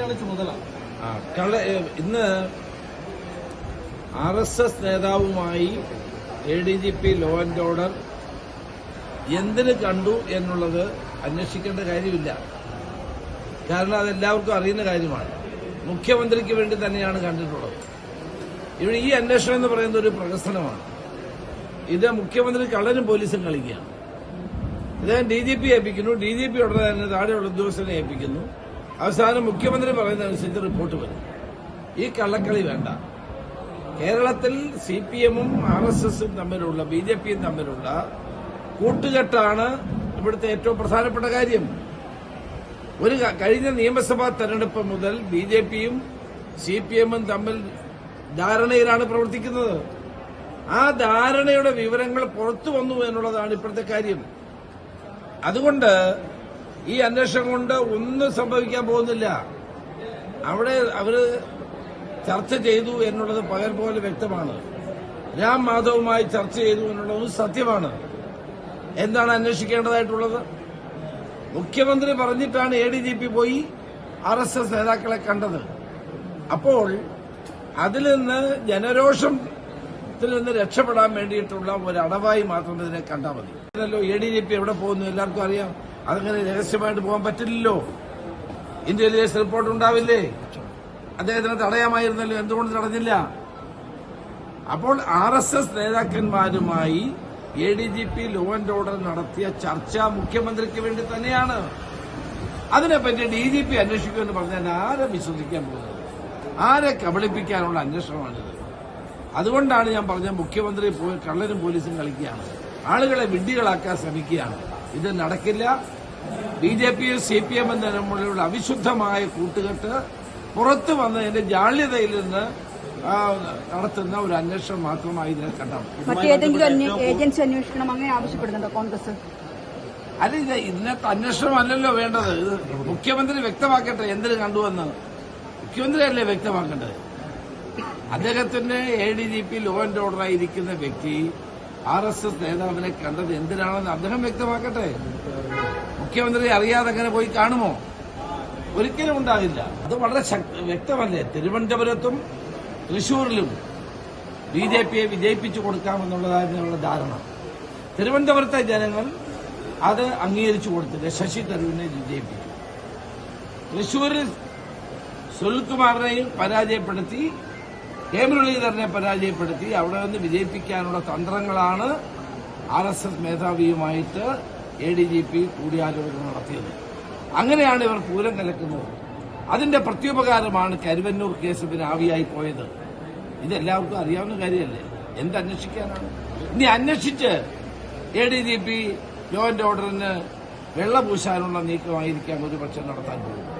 ജിക്കാണ് ചുമതല. ഇന്ന് R S S നേതാവുമായി A D G P law and order എന്തിന് കണ്ടു എന്നുള്ളത് അന്വേഷിക്കേണ്ട കാര്യമില്ല. കാരണം അതെല്ലാവർക്കും അറിയുന്ന കാര്യമാണ്. മുഖ്യമന്ത്രിക്ക് വേണ്ടി തന്നെയാണ് കണ്ടിട്ടുള്ളത്. ഇവിടെ ഈ അന്വേഷണം എന്ന് പറയുന്നത് ഒരു പ്രഹസനമാണ്. ഇത് മുഖ്യമന്ത്രി കള്ളനും പോലീസും കളിക്കുകയാണ്. ഇദ്ദേഹം ഡി ജി പി ഏൽപ്പിക്കുന്നു. ഡി ജി പി ഉടനെ തന്നെ താഴെയുള്ള ഉദ്യോഗസ്ഥനെ ഏൽപ്പിക്കുന്നു. അവസാനം മുഖ്യമന്ത്രി പറയുന്നതനുസരിച്ച് റിപ്പോർട്ട് വരും. ഈ കള്ളക്കളി വേണ്ട. കേരളത്തിൽ സി പി എമ്മും ആർ എസ് എസും തമ്മിലുള്ള ബി ജെ പിയും തമ്മിലുള്ള കൂട്ടുകെട്ടാണ് ഇവിടുത്തെ ഏറ്റവും പ്രധാനപ്പെട്ട കാര്യം. ഒരു കഴിഞ്ഞ നിയമസഭാ തെരഞ്ഞെടുപ്പ് മുതൽ ബി ജെ പിയും സി പി എമ്മും തമ്മിൽ ധാരണയിലാണ് പ്രവർത്തിക്കുന്നത്. ആ ധാരണയുടെ വിവരങ്ങൾ പുറത്തു വന്നു എന്നുള്ളതാണ് ഇപ്പോഴത്തെ കാര്യം. അതുകൊണ്ട് ഈ അന്വേഷണം കൊണ്ട് ഒന്നും സംഭവിക്കാൻ പോകുന്നില്ല. അവിടെ അവർ ചർച്ച ചെയ്തു എന്നുള്ളത് പകൽ പോലെ വ്യക്തമാണ്. രാം മാധവുമായി ചർച്ച ചെയ്തു എന്നുള്ളതും സത്യമാണ്. എന്താണ് അന്വേഷിക്കേണ്ടതായിട്ടുള്ളത്? മുഖ്യമന്ത്രി പറഞ്ഞിട്ടാണ് എ ഡി ജി പി പോയി ആർ എസ് എസ് നേതാക്കളെ കണ്ടത്. അപ്പോൾ അതിൽ നിന്ന് ജനരോഷത്തിൽ നിന്ന് രക്ഷപ്പെടാൻ വേണ്ടിയിട്ടുള്ള ഒരു അടവായി മാത്രം ഇതിനെ കണ്ടാൽ മതി. എ ഡി ജി പി എവിടെ പോകുന്നു? എല്ലാവർക്കും അറിയാം. അതങ്ങനെ രഹസ്യമായിട്ട് പോകാൻ പറ്റില്ലല്ലോ. ഇന്റലിജൻസ് റിപ്പോർട്ട് ഉണ്ടാവില്ലേ? അദ്ദേഹത്തിനെ തടയാമായിരുന്നല്ലോ എന്തുകൊണ്ട് തടഞ്ഞില്ല? അപ്പോൾ R S S നേതാക്കന്മാരുമായി A D G P law and order നടത്തിയ ചർച്ച മുഖ്യമന്ത്രിക്ക് വേണ്ടി തന്നെയാണ്. അതിനെപ്പറ്റി ഡി ജി പി അന്വേഷിക്കുമെന്ന് പറഞ്ഞാൽ ആരെ വിശ്വസിക്കാൻ പോകുന്നത്? ആരെ കബളിപ്പിക്കാനുള്ള അന്വേഷണമാണിത്? അതുകൊണ്ടാണ് ഞാൻ പറഞ്ഞ മുഖ്യമന്ത്രി കള്ളനും പോലീസും കളിക്കുകയാണ്. ആളുകളെ വിഡ്ഢികളാക്കാൻ ശ്രമിക്കുകയാണ്. ഇത് നടക്കില്ല. ബി ജെ പിയും സി പി എമ്മും തമ്മിലുള്ള അവിശുദ്ധമായ കൂട്ടുകെട്ട് പുറത്തു വന്നതിന്റെ ജാള്യതയിൽ നിന്ന് നടത്തുന്ന ഒരു അന്വേഷണം മാത്രമായി ഇതിനെ കണ്ടാൽ മതി. മറ്റേതെങ്കിലും അന്വേ- ഏജൻസി അന്വേഷിക്കണം അങ്ങനെ ആവശ്യപ്പെടുന്നുണ്ടോ കോൺഗ്രസ്? അല്ല ഇത് ഇതിനകത്ത് അന്വേഷണം അല്ലല്ലോ വേണ്ടത്. ഇത് മുഖ്യമന്ത്രി വ്യക്തമാക്കട്ടെ എന്തിനു മുഖ്യമന്ത്രി അല്ലേ വ്യക്തമാക്കേണ്ടത്? അദ്ദേഹത്തിന്റെ A D G P law and ഓർഡറായി ഇരിക്കുന്ന വ്യക്തി ആർ എസ് എസ് നേതാവിനെ കണ്ടത് എന്തിനാണെന്ന് അദ്ദേഹം വ്യക്തമാക്കട്ടെ. മുഖ്യമന്ത്രി അറിയാതെ അങ്ങനെ പോയി കാണുമോ? ഒരിക്കലും ഉണ്ടാകില്ല അത് വളരെ വ്യക്തമല്ലേ? തിരുവനന്തപുരത്തും തൃശൂരിലും ബി ജെ പിയെ വിജയിപ്പിച്ചു കൊടുക്കാമെന്നുള്ളതായിരുന്നുള്ള ധാരണ. തിരുവനന്തപുരത്തെ ജനങ്ങൾ അത് അംഗീകരിച്ചു കൊടുത്തില്ല. ശശി തരൂരിനെ വിജയിപ്പിച്ചു. തൃശൂരിൽ സുനിൽകുമാറിനെയും പരാജയപ്പെടുത്തി കെ മുരളീധരനെ പരാജയപ്പെടുത്തി അവിടെ നിന്ന് വിജയിപ്പിക്കാനുള്ള തന്ത്രങ്ങളാണ് ആർ എസ് എസ് മേധാവിയുമായിട്ട് എ ഡി ജി പി കൂടിയാലോചന നടത്തിയത്. അങ്ങനെയാണ് ഇവർ പൂരം കലക്കുന്നത്. അതിന്റെ പ്രത്യുപകാരമാണ് കരുവന്നൂർ കേസ് പിന്നെ ആവിയായി പോയത്. ഇതെല്ലാവർക്കും അറിയാവുന്ന കാര്യമല്ലേ? എന്ത് അന്വേഷിക്കാനാണ്? ഇനി അന്വേഷിച്ച് A D G P joint ഓർഡറിന് വെള്ള പൂശാനുള്ള നീക്കമായിരിക്കാം ഒരു പക്ഷെ നടത്താൻ പോകുന്നത്.